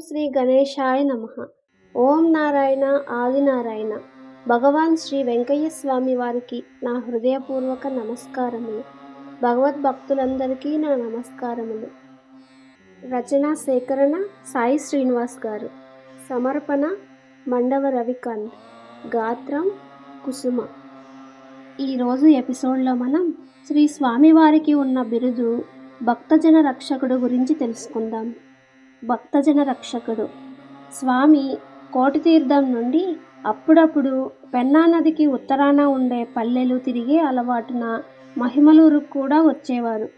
శ్రీ గణేశాయ నమ. ఓం నారాయణ ఆదినారాయణ. భగవాన్ శ్రీ వెంకయ్య స్వామి వారికి నా హృదయపూర్వక నమస్కారములు. భగవద్భక్తులందరికీ నా నమస్కారములు. రచనా సేకరణ సాయి శ్రీనివాస్ గారు. సమర్పణ మండవ రవికాంత్. గాత్రం కుసుమ. ఈరోజు ఎపిసోడ్లో మనం శ్రీ స్వామివారికి ఉన్న బిరుదు భక్తజన రక్షకుడు గురించి తెలుసుకుందాం. భక్తజన రక్షకుడు. స్వామి కోటి తీర్థం నుండి అప్పుడప్పుడు పెన్నా నదికి ఉత్తరాన ఉండే పల్లెలు తిరిగే అలవాటున మహిమలూరు కూడా వచ్చేవారు.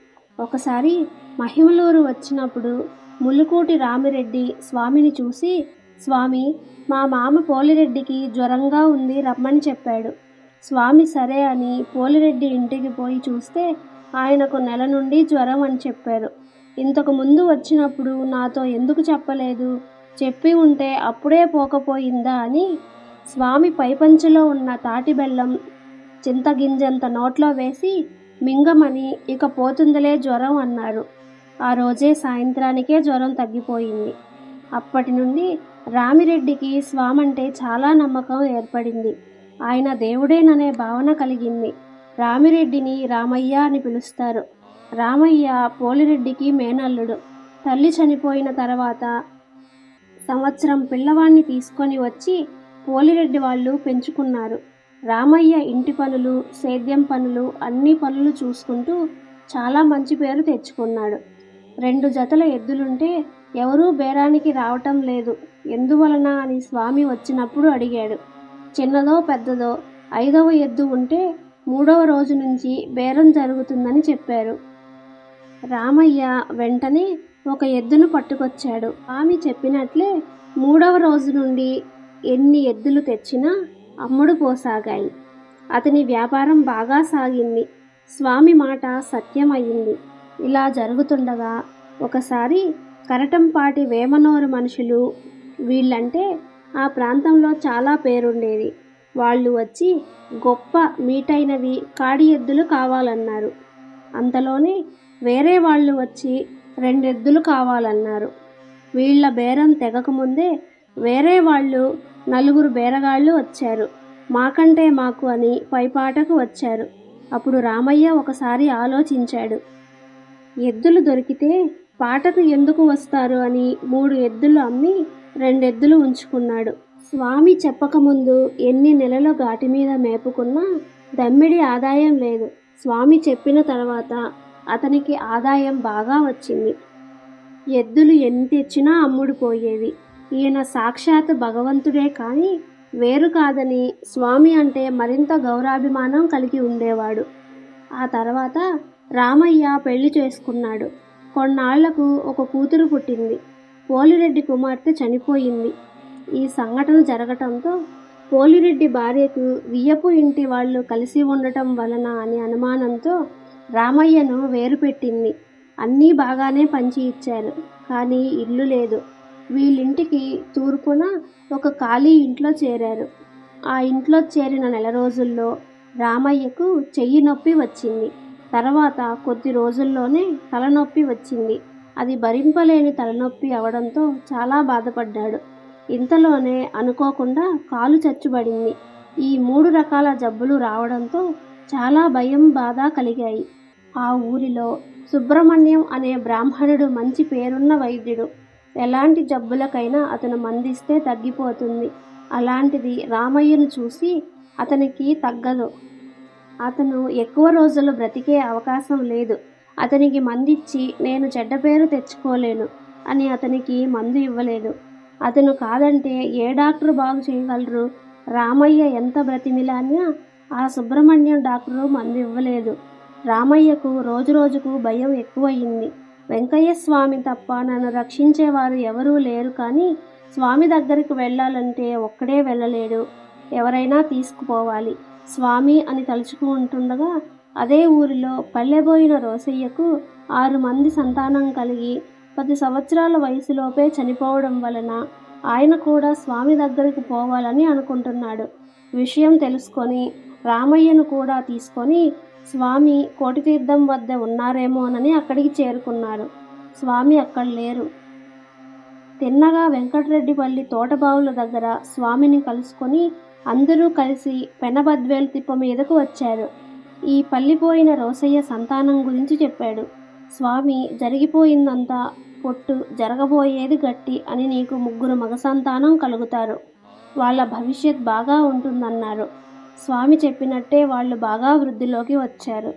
ఒకసారి మహిమలూరు వచ్చినప్పుడు ములుకూటి రామిరెడ్డి స్వామిని చూసి స్వామి మా మామ పోలిరెడ్డికి జ్వరంగా ఉంది రమ్మని చెప్పాడు. స్వామి సరే అని పోలిరెడ్డి ఇంటికి పోయి చూస్తే ఆయనకు నెల నుండి జ్వరం అని చెప్పారు. ఇంతకు ముందు వచ్చినప్పుడు నాతో ఎందుకు చెప్పలేదు? చెప్పి ఉంటే అప్పుడే పోకపోయిందా అని స్వామి పైపంచులో ఉన్న తాటి బెల్లం చింతగింజంత నోట్లో వేసి మింగమని ఇక పోతుందిలే జ్వరం అన్నారు. ఆ రోజే సాయంత్రానికే జ్వరం తగ్గిపోయింది. అప్పటి నుండి రామిరెడ్డికి స్వామంటే చాలా నమ్మకం ఏర్పడింది. ఆయన దేవుడేననే భావన కలిగింది. రామిరెడ్డిని రామయ్య అని పిలుస్తారు. రామయ్య పోలిరెడ్డికి మేనల్లుడు. తల్లి చనిపోయిన తర్వాత సంవత్సరం పిల్లవాడిని తీసుకొని వచ్చి పోలిరెడ్డి వాళ్ళు పెంచుకున్నారు. రామయ్య ఇంటి పనులు సేద్యం పనులు అన్ని పనులు చూసుకుంటూ చాలా మంచి పేరు తెచ్చుకున్నాడు. రెండు జతల ఎద్దులుంటే ఎవరూ బేరానికి రావటం లేదు. ఎందువలన అని స్వామి వచ్చినప్పుడు అడిగాడు. చిన్నదో పెద్దదో ఐదవ ఎద్దు ఉంటే మూడవ రోజు నుంచి బేరం జరుగుతుందని చెప్పారు. రామయ్య వెంటనే ఒక ఎద్దును పట్టుకొచ్చాడు. ఆమె చెప్పినట్లే మూడవ రోజు నుండి ఎన్ని ఎద్దులు తెచ్చినా అమ్ముడు పోసాగాయి. అతని వ్యాపారం బాగా సాగింది. స్వామి మాట సత్యమయ్యింది. ఇలా జరుగుతుండగా ఒకసారి కరటంపాటి వేమనోరు మనుషులు వీళ్ళంటే ఆ ప్రాంతంలో చాలా పేరుండేది. వాళ్ళు వచ్చి గొప్ప మీటైనవి కాడి ఎద్దులు కావాలన్నారు. అంతలోనే వేరే వాళ్ళు వచ్చి రెండెద్దులు కావాలన్నారు. వీళ్ళ బేరం తెగకముందే వేరే వాళ్ళు నలుగురు బేరగాళ్ళు వచ్చారు. మాకంటే మాకు అని పైపాటకు వచ్చారు. అప్పుడు రామయ్య ఒకసారి ఆలోచించాడు. ఎద్దులు దొరికితే పాటకు ఎందుకు వస్తారు అని మూడు ఎద్దులు అమ్మి రెండెద్దులు ఉంచుకున్నాడు. స్వామి చెప్పకముందు ఎన్ని నెలలు ఘాటి మీద మేపుకున్నా దమ్మిడి ఆదాయం లేదు. స్వామి చెప్పిన తర్వాత అతనికి ఆదాయం బాగా వచ్చింది. ఎద్దులు ఎన్ని తెచ్చినా అమ్ముడుపోయేవి ఈయన సాక్షాత్ భగవంతుడే కానీ వేరు కాదని స్వామి అంటే మరింత గౌరాభిమానం కలిగి ఉండేవాడు. ఆ తర్వాత రామయ్య పెళ్ళి చేసుకున్నాడు. కొన్నాళ్ళకు ఒక కూతురు పుట్టింది. పోలిరెడ్డి కుమార్తె చనిపోయింది. ఈ సంఘటన జరగటంతో పోలిరెడ్డి భార్యకు వియ్యపు ఇంటి వాళ్ళు కలిసి ఉండటం వలన అనే అనుమానంతో రామయ్యను వేరు పెట్టింది. అన్నీ బాగానే పంచి ఇచ్చారు. కానీ ఇల్లు లేదు. వీళ్ళింటికి తూర్పున ఒక ఖాళీ ఇంట్లో చేరారు. ఆ ఇంట్లో చేరిన నెల రోజుల్లో రామయ్యకు చెయ్యి నొప్పి వచ్చింది. తర్వాత కొద్ది రోజుల్లోనే తలనొప్పి వచ్చింది. అది భరింపలేని తలనొప్పి అవడంతో చాలా బాధపడ్డాడు. ఇంతలోనే అనుకోకుండా కాలు చచ్చుబడింది. ఈ మూడు రకాల జబ్బులు రావడంతో చాలా భయం బాధ కలిగాయి. ఆ ఊరిలో సుబ్రహ్మణ్యం అనే బ్రాహ్మణుడు మంచి పేరున్న వైద్యుడు. ఎలాంటి జబ్బులకైనా అతను మందిస్తే తగ్గిపోతుంది. అలాంటిది రామయ్యను చూసి అతనికి తగ్గదు. అతను ఎక్కువ రోజులు బ్రతికే అవకాశం లేదు. అతనికి మందిచ్చి నేను చెడ్డ పేరు తెచ్చుకోలేను అని అతనికి మందు ఇవ్వలేదు. అతను కాదంటే ఏ డాక్టర్ బాగు చేయగలరు? రామయ్య ఎంత బ్రతిమిలానా ఆ సుబ్రహ్మణ్యం డాక్టరు మందు ఇవ్వలేదు. రామయ్యకు రోజు రోజుకు భయం ఎక్కువయింది. వెంకయ్య స్వామి తప్ప నన్ను రక్షించేవారు ఎవరూ లేరు కానీ స్వామి దగ్గరికి వెళ్ళాలంటే ఒక్కడే వెళ్ళలేడు. ఎవరైనా తీసుకుపోవాలి. స్వామి అని తలుచుకుంటుండగా అదే ఊరిలో పల్లెబోయిన రోసయ్యకు ఆరు మంది సంతానం కలిగి పది సంవత్సరాల వయసులోపే చనిపోవడం వలన ఆయన కూడా స్వామి దగ్గరికి పోవాలని అనుకుంటున్నాడు. విషయం తెలుసుకొని రామయ్యను కూడా తీసుకొని స్వామి కోటితీర్థం వద్ద ఉన్నారేమోనని అక్కడికి చేరుకున్నారు స్వామి అక్కడ లేరు. తిన్నగా వెంకటరెడ్డిపల్లి తోటబావుల దగ్గర స్వామిని కలుసుకొని అందరూ కలిసి పెనబద్వేలు తిప్ప మీదకు వచ్చారు. ఈ పల్లిపోయిన రోసయ్య సంతానం గురించి చెప్పాడు. స్వామి జరిగిపోయిందంతా పొట్టు జరగబోయేది గట్టి అని నీకు ముగ్గురు మగ సంతానం కలుగుతారు. వాళ్ళ భవిష్యత్ బాగా ఉంటుందన్నారు. స్వామి చెప్పినట్టే వాళ్ళు బాగా వృద్ధిలోకి వచ్చారు.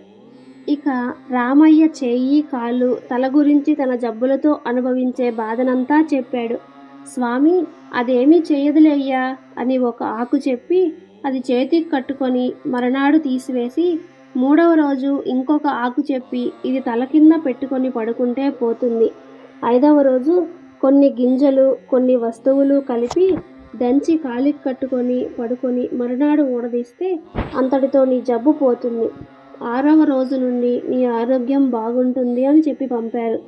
ఇక రామయ్య చేయి కాలు తల గురించి తన జబ్బులతో అనుభవించే బాధనంతా చెప్పాడు. స్వామి అదేమీ చేయదులేయ్యా అని ఒక ఆకు చెప్పి అది చేతికి కట్టుకొని మరనాడు తీసివేసి మూడవ రోజు ఇంకొక ఆకు చెప్పి ఇది తల కింద పెట్టుకొని పడుకుంటే పోతుంది. ఐదవ రోజు కొన్ని గింజలు కొన్ని వస్తువులు కలిపి దంచి కాలికి కట్టుకొని పడుకొని మరునాడు ఊడదీస్తే అంతటితో నీ జబ్బు పోతుంది. ఆరవ రోజు నుండి నీ ఆరోగ్యం బాగుంటుంది అని చెప్పి పంపారు.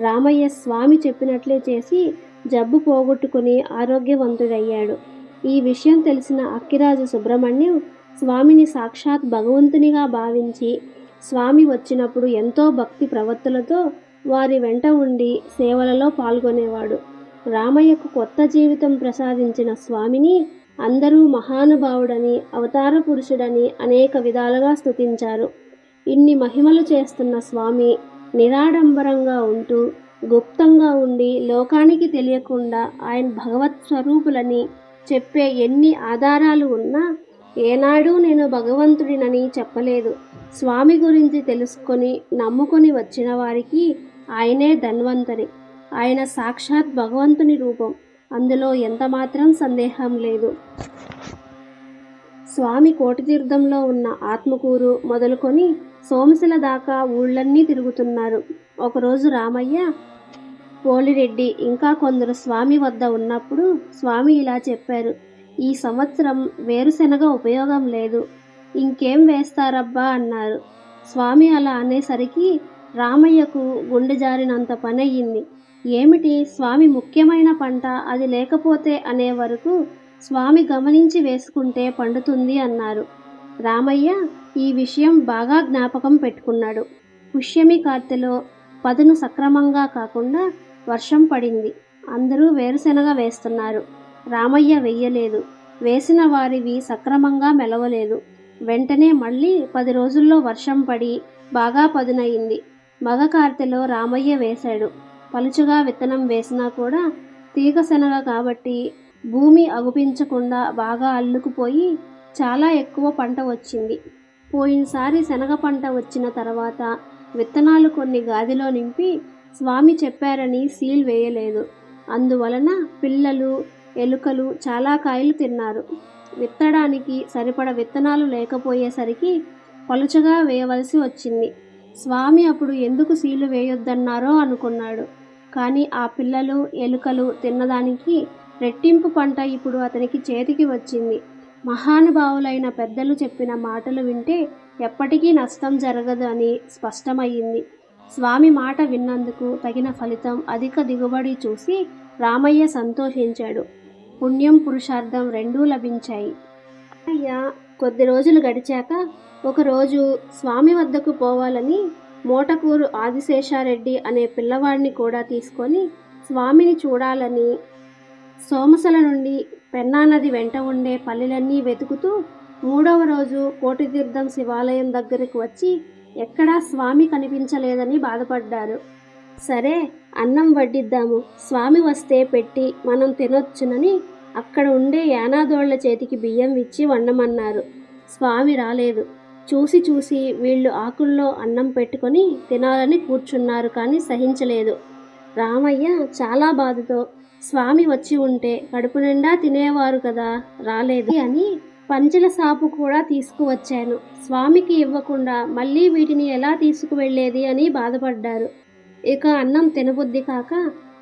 రామయ్య స్వామి చెప్పినట్లే చేసి జబ్బు పోగొట్టుకుని ఆరోగ్యవంతుడయ్యాడు. ఈ విషయం తెలిసిన అక్కిరాజు సుబ్రహ్మణ్యం స్వామిని సాక్షాత్ భగవంతునిగా భావించి స్వామి వచ్చినప్పుడు ఎంతో భక్తి ప్రవర్తులతో వారి వెంట ఉండి సేవలలో పాల్గొనేవాడు. రామయ్యకు కొత్త జీవితం ప్రసాదించిన స్వామిని అందరూ మహానుభావుడని అవతార పురుషుడని అనేక విధాలుగా స్థుతించారు ఇన్ని మహిమలు చేస్తున్న స్వామి నిరాడంబరంగా ఉంటూ గుప్తంగా ఉండి లోకానికి తెలియకుండా ఆయన భగవత్ స్వరూపులని చెప్పే ఎన్ని ఆధారాలు ఉన్నా ఏనాడూ నేను భగవంతుడినని చెప్పలేదు. స్వామి గురించి తెలుసుకొని నమ్ముకొని వచ్చిన వారికి ఆయనే ధన్వంతరి. ఆయన సాక్షాత్ భగవంతుని రూపం. అందులో ఎంతమాత్రం సందేహం లేదు. స్వామి కోటితీర్థంలో ఉన్న ఆత్మకూరు మొదలుకొని సోమశిల దాకా ఊళ్ళన్నీ తిరుగుతున్నారు. ఒకరోజు రామయ్య పోలిరెడ్డి ఇంకా కొందరు స్వామి వద్ద ఉన్నప్పుడు స్వామి ఇలా చెప్పారు ఈ సంవత్సరం వేరుశెనగ ఉపయోగం లేదు. ఇంకేం వేస్తారబ్బా అన్నారు. స్వామి అలా అనేసరికి రామయ్యకు గుండె జారినంత పని అయ్యింది ఏమిటి? స్వామి ముఖ్యమైన పంట అది లేకపోతే అనే వరకు స్వామి గమనించి వేసుకుంటే పండుతుంది అన్నారు. రామయ్య ఈ విషయం బాగా జ్ఞాపకం పెట్టుకున్నాడు. పుష్యమి కార్తెలో పదును సక్రమంగా కాకుండా వర్షం పడింది. అందరూ వేరుశెనగ వేస్తున్నారు. రామయ్య వెయ్యలేదు. వేసిన వారివి సక్రమంగా మెలవలేదు. వెంటనే మళ్ళీ పది రోజుల్లో వర్షం పడి బాగా పదునయింది. మగ కార్తెలో రామయ్య వేశాడు. పలుచుగా విత్తనం వేసినా కూడా తీగ శనగ కాబట్టి భూమి అగుపించకుండా బాగా అల్లుకుపోయి చాలా ఎక్కువ పంట వచ్చింది. పోయినసారి శనగ పంట వచ్చిన తర్వాత విత్తనాలు కొన్ని గాదిలో నింపి స్వామి చెప్పారని సీల్ వేయలేదు. అందువలన పిల్లలు ఎలుకలు చాలా కాయలు తిన్నారు. విత్తడానికి సరిపడ విత్తనాలు లేకపోయేసరికి పలుచగా వేయవలసి వచ్చింది. స్వామి అప్పుడు ఎందుకు సీలు వేయొద్దన్నారో అనుకున్నాడు. కానీ ఆ పిల్లలు ఎలుకలు తిన్నదానికి రెట్టింపు పంట ఇప్పుడు అతనికి చేతికి వచ్చింది. మహానుభావులైన పెద్దలు చెప్పిన మాటలు వింటే ఎప్పటికీ నష్టం జరగదు అని స్పష్టమయ్యింది. స్వామి మాట విన్నందుకు తగిన ఫలితం అధిక దిగుబడి చూసి రామయ్య సంతోషించాడు. పుణ్యం పురుషార్థం రెండూ లభించాయి. రామయ్య కొద్ది రోజులు గడిచాక ఒకరోజు స్వామి వద్దకు పోవాలని మోటకూరు ఆదిశేషారెడ్డి అనే పిల్లవాడిని కూడా తీసుకొని స్వామిని చూడాలని సోమసల నుండి పెన్నానది వెంట ఉండే పల్లెలన్నీ వెతుకుతూ మూడవ రోజు కోటితీర్థం శివాలయం దగ్గరకు వచ్చి ఎక్కడా స్వామి కనిపించలేదని బాధపడ్డారు. సరే అన్నం వడ్డిద్దాము. స్వామి వస్తే పెట్టి మనం తినొచ్చునని అక్కడ ఉండే యానాదోళ్ళ చేతికి బియ్యం ఇచ్చి వండమన్నారు. స్వామి రాలేదు. చూసి చూసి వీళ్ళు ఆకుల్లో అన్నం పెట్టుకొని తినాలని కూర్చున్నారు కానీ సహించలేదు. రామయ్య చాలా బాధతో స్వామి వచ్చి ఉంటే కడుపు నిండా తినేవారు కదా రాలేదు అని పంచెల సాపు కూడా తీసుకువచ్చాను. స్వామికి ఇవ్వకుండా మళ్ళీ వీటిని ఎలా తీసుకువెళ్ళేది అని బాధపడ్డారు. ఇక అన్నం తినబుద్ధి కాక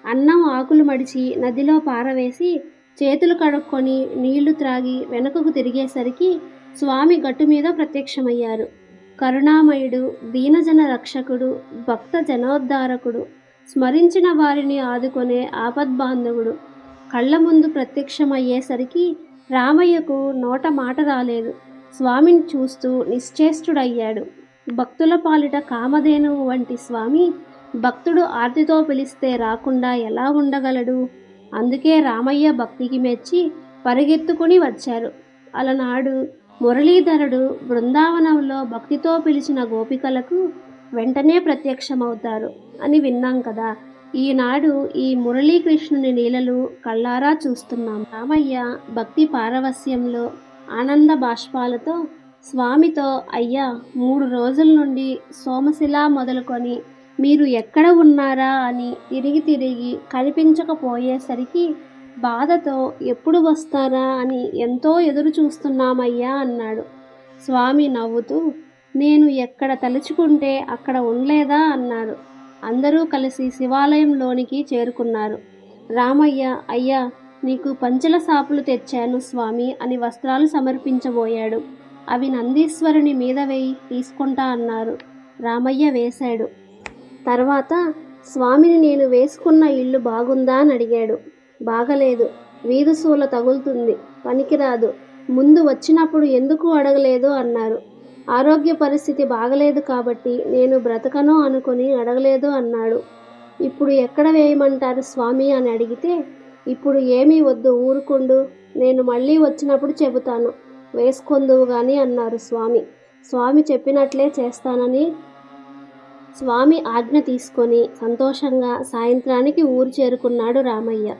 అన్నం ఆకులు మడిచి నదిలో పారవేసి చేతులు కడుక్కొని నీళ్ళు త్రాగి వెనుకకు తిరిగేసరికి స్వామి గట్టు మీద ప్రత్యక్షమయ్యారు. కరుణామయుడు దీనజన రక్షకుడు భక్త జనోద్ధారకుడు స్మరించిన వారిని ఆదుకునే ఆపద్బాంధవుడు. కళ్ళ ముందు ప్రత్యక్షమయ్యేసరికి రామయ్యకు నోట మాట రాలేదు. స్వామిని చూస్తూ నిశ్చేష్టుడయ్యాడు. భక్తుల పాలిట కామధేనువు వంటి స్వామి భక్తుడు ఆర్తితో పిలిస్తే రాకుండా ఎలా ఉండగలడు? అందుకే రామయ్య భక్తికి మెచ్చి పరిగెత్తుకుని వచ్చారు. అలనాడు మురళీధరుడు బృందావనంలో భక్తితో పిలిచిన గోపికలకు వెంటనే ప్రత్యక్షమవుతారు అని విన్నాం కదా. ఈనాడు ఈ మురళీకృష్ణుని నీలలు కళ్ళారా చూస్తున్నాం. రామయ్య భక్తి పారవస్యంలో ఆనంద బాష్పాలతో స్వామితో అయ్యా మూడు రోజుల నుండి సోమశిల మొదలుకొని మీరు ఎక్కడ ఉన్నారా? అని తిరిగి తిరిగి కనిపించకపోయేసరికి బాధతో ఎప్పుడు వస్తారా అని ఎంతో ఎదురు చూస్తున్నామయ్యా అన్నాడు. స్వామి నవ్వుతూ నేను ఎక్కడ తలుచుకుంటే అక్కడ ఉండలేదా అన్నారు. అందరూ కలిసి శివాలయంలోనికి చేరుకున్నారు. రామయ్య అయ్యా నీకు పంచల సాపులు తెచ్చాను స్వామి అని వస్త్రాలు సమర్పించబోయాడు. అవి నందీశ్వరుని మీద వేయి తీసుకుంటా అన్నారు. రామయ్య వేశాడు. తర్వాత స్వామిని నేను వేసుకున్న ఇల్లు బాగుందా అని అడిగాడు. బాగలేదు. వీధుసూల తగులుతుంది. పనికిరాదు. ముందు వచ్చినప్పుడు ఎందుకు అడగలేదు అన్నారు. ఆరోగ్య పరిస్థితి బాగలేదు కాబట్టి నేను బ్రతకను అనుకుని అడగలేదు అన్నాడు. ఇప్పుడు ఎక్కడ వేయమంటారు స్వామి అని అడిగితే ఇప్పుడు ఏమీ వద్దు ఊరుకుండు. నేను మళ్ళీ వచ్చినప్పుడు చెబుతాను. వేసుకొందువు కానీ అన్నారు స్వామి. స్వామి చెప్పినట్లే చేస్తానని స్వామి ఆజ్ఞ తీసుకొని సంతోషంగా సాయంత్రానికి ఊరు చేరుకున్నాడు రామయ్య.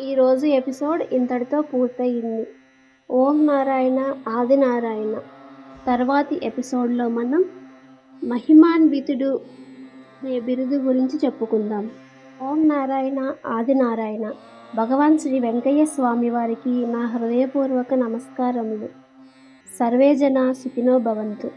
ఈరోజు ఎపిసోడ్ ఇంతటితో పూర్తయింది. ఓం నారాయణ ఆది నారాయణ. తర్వాతి ఎపిసోడ్లో మనం మహిమాన్వితుడు అనే బిరుదు గురించి చెప్పుకుందాం. ఓం నారాయణ ఆది నారాయణ. భగవాన్ శ్రీ వెంకయ్య స్వామి వారికి నా హృదయపూర్వక నమస్కారములు. సర్వేజన సుఖినో భవంతు.